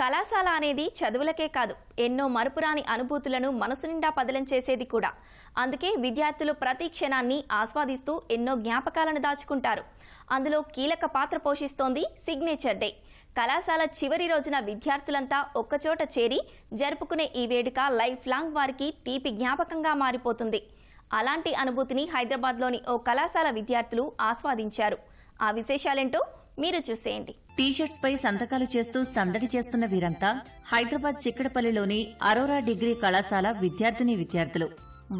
కళాశాల అనేది చదువులకే కాదు ఎన్నో మరుపురాని అనుభూతులను మనసు నిండా పదిలం చేసేది కూడా. అందుకే విద్యార్థులు ప్రతి క్షణాన్ని ఆస్వాదిస్తూ ఎన్నో జ్ఞాపకాలను దాచుకుంటారు. అందులో కీలక పాత్ర పోషిస్తోంది సిగ్నేచర్ డే. కళాశాల చివరి రోజున విద్యార్థులంతా ఒక్కచోట చేరి జరుపుకునే ఈ వేడుక లైఫ్ లాంగ్ వారికి తీపి జ్ఞాపకంగా మారిపోతుంది. అలాంటి అనుభూతిని హైదరాబాద్లోని ఓ కళాశాల విద్యార్థులు ఆస్వాదించారు. ఆ విశేషాలేంటో మీరు చూసేయండి. టీషర్ట్స్ పై సంతకాలు చేస్తూ సందడి చేస్తున్న వీరంతా హైదరాబాద్ చిక్కడపల్లిలోని అరోరా డిగ్రీ కళాశాల విద్యార్థిని విద్యార్థులు.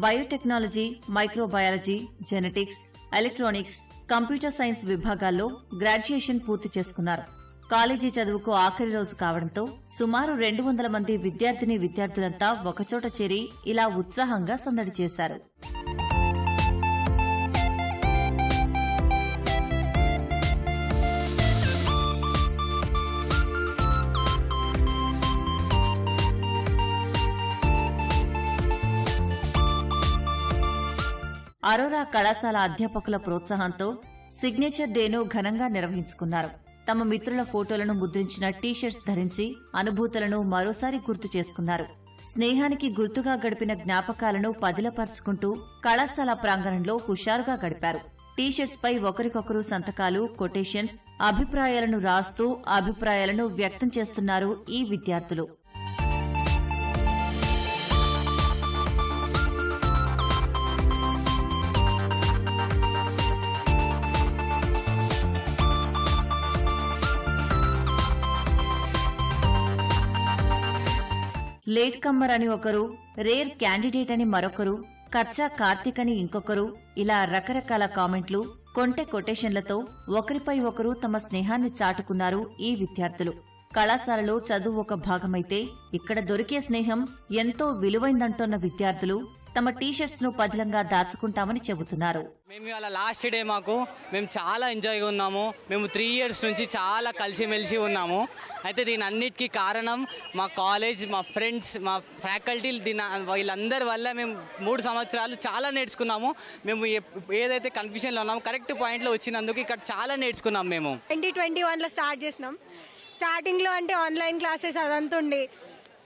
Biotechnology microbiology genetics electronics computer science విభాగాల్లో గ్రాడ్యుయేషన్ పూర్తి చేసుకున్నారు. కాలేజీ చదువుకు ఆఖరి రోజు కావడంతో సుమారు రెండు వందల మంది విద్యార్థిని విద్యార్థులంతా ఒకచోట చేరి ఇలా ఉత్సాహంగా సందడి చేశారు. అరోరా కళాశాల అధ్యాపకుల ప్రోత్సాహంతో సిగ్నేచర్ డేను ఘనంగా నిర్వహించుకున్నారు. తమ మిత్రుల ఫోటోలను ముద్రించిన టీషర్ట్స్ ధరించి అనుభూతులను మరోసారి గుర్తు చేసుకున్నారు. స్నేహానికి గుర్తుగా గడిపిన జ్ఞాపకాలను పదిలపరుచుకుంటూ కళాశాల ప్రాంగణంలో హుషారుగా గడిపారు. టీషర్ట్స్ పై ఒకరికొకరు సంతకాలు కొటేషన్స్ అభిప్రాయాలను రాస్తూ అభిప్రాయాలను వ్యక్తం చేస్తున్నారు ఈ విద్యార్థులు. లేట్ కమ్మర్ అని ఒకరు రేర్ క్యాండిడేట్ అని మరొకరు కచ్చా కార్తిక్ అని ఇంకొకరు ఇలా రకరకాల కామెంట్లు కొంటె కొటేషన్లతో ఒకరిపై ఒకరు తమ స్నేహాన్ని చాటుకున్నారు ఈ విద్యార్థులు. కళాశాలలో చదువు ఒక భాగమైతే ఇక్కడ దొరికే స్నేహం ఎంతో విలువైందంటోన్న విద్యార్థులు తమ టీషర్ట్స్ను పదిలంగా దాచుకుంటామని చెబుతున్నారు. మేము ఇవాళ లాస్ట్ డే మాకు. మేము చాలా ఎంజాయ్గా ఉన్నాము. మేము త్రీ ఇయర్స్ నుంచి చాలా కలిసిమెలిసి ఉన్నాము. అయితే దీని అన్నిటికీ కారణం మా కాలేజ్ మా ఫ్రెండ్స్ మా ఫ్యాకల్టీ దీని వీళ్ళందరి వల్ల మేము మూడు సంవత్సరాలు చాలా నేర్చుకున్నాము. మేము ఏదైతే కన్ఫ్యూషన్లో ఉన్నామో కరెక్ట్ పాయింట్లో వచ్చినందుకు ఇక్కడ చాలా నేర్చుకున్నాం మేము. ట్వంటీ ట్వంటీ వన్లో స్టార్ట్ చేసినాం. స్టార్టింగ్లో అంటే ఆన్లైన్ క్లాసెస్ అదంతా ఉండే.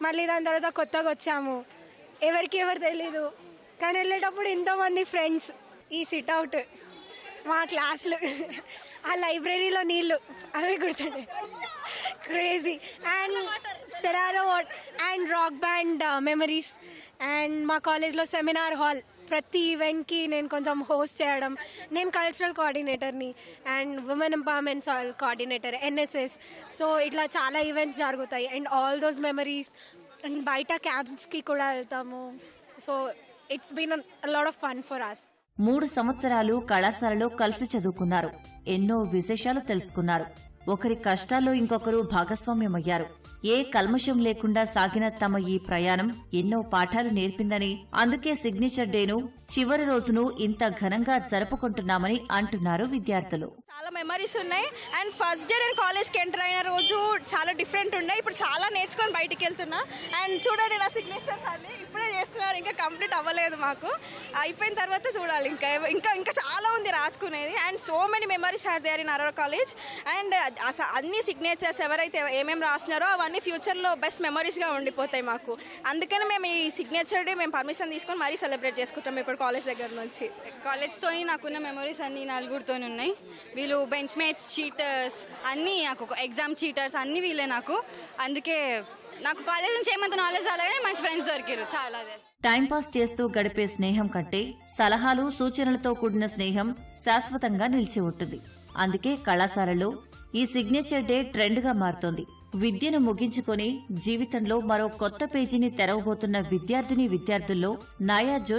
మళ్ళీ దాని తర్వాత కొత్తగా వచ్చాము. ఎవరికి ఎవరు తెలీదు. కానీ వెళ్ళేటప్పుడు ఎంతోమంది ఫ్రెండ్స్ ఈ సిట్ అవుట్ మా క్లాసులు ఆ లైబ్రరీలో నీళ్ళు అవి గుర్తుండే crazy and సెరారో what and rock band memories and మా కాలేజ్లో సెమినార్ హాల్ ప్రతి ఈవెంట్కి నేను కొంచెం హోస్ట్ చేయడం. నేను cultural కోఆర్డినేటర్ని and women empowerment coordinator NSS so ఇట్లా చాలా ఈవెంట్స్ జరుగుతాయి. And all those memories and బయట క్యాంప్స్కి కూడా వెళ్తాము. So it's been lot of fun for us మూడు సంవత్సరాలు కళాశాలలో కలిసి చదువుకున్నారు. ఎన్నో విశేషాలు తెలుసుకున్నారు. ఒకరి కష్టాల్లో ఇంకొకరు భాగస్వామ్యమయ్యారు. ఏ కల్మషం లేకుండా సాగిన తమ ఈ ప్రయాణం ఎన్నో పాఠాలు నేర్పిందని అందుకే సిగ్నేచర్ డేను చివరి రోజును ఇంత ఘనంగా జరుపుకుంటున్నామని అంటున్నారు విద్యార్థులు. చాలా మెమరీస్ ఉన్నాయి. అండ్ ఫస్ట్ డే నేను కాలేజ్కి ఎంటర్ అయిన రోజు చాలా డిఫరెంట్ ఉన్నాయి ఇప్పుడు చాలా నేర్చుకొని బయటికి వెళ్తున్నా. అండ్ చూడండి నా సిగ్నేచర్స్ అన్ని. ఇప్పుడే చేస్తున్నారు. ఇంకా కంప్లీట్ అవ్వలేదు మాకు. అయిపోయిన తర్వాత చూడాలి. ఇంకా ఇంకా ఇంకా చాలా ఉంది రాసుకునేది. And so many memories are there in our college and అసలు అన్ని సిగ్నేచర్స్ ఎవరైతే ఏమేమి రాసినారో అవన్నీ ఫ్యూచర్లో బెస్ట్ మెమరీస్గా ఉండిపోతాయి మాకు. అందుకని మేము ఈ సిగ్నేచర్ డే మేము పర్మిషన్ తీసుకొని మరీ సెలబ్రేట్ చేసుకుంటాం. ఇప్పుడు కాలేజ్ దగ్గర నుంచి. కాలేజ్తో నాకున్న మెమరీస్ అన్ని నలుగురితో ఉన్నాయి. వీళ్ళు బెంచ్ మేట్స్ చీటర్స్ అన్నీ నాకు ఎగ్జామ్ చీటర్స్ అన్నీ వీళ్ళే నాకు. అందుకే నాకు కాలేజ్ నుంచి ఏమంత నాలెడ్జ్ అలాగే మంచి ఫ్రెండ్స్ దొరికారు చాలా అదే. టైంపాస్ చేస్తూ గడిపే స్నేహం కంటే సలహాలు సూచనలతో కూడిన స్నేహం శాశ్వతంగా నిలిచి ఉంటుంది. అందుకే కళాశాలలో ఈ సిగ్నేచర్ డే ట్రెండ్గా మారుతోంది. విద్యను ముగించుకొని జీవితంలో మరో కొత్త పేజీని తెరవబోతున్న విద్యార్థిని విద్యార్థుల్లో నాయా జో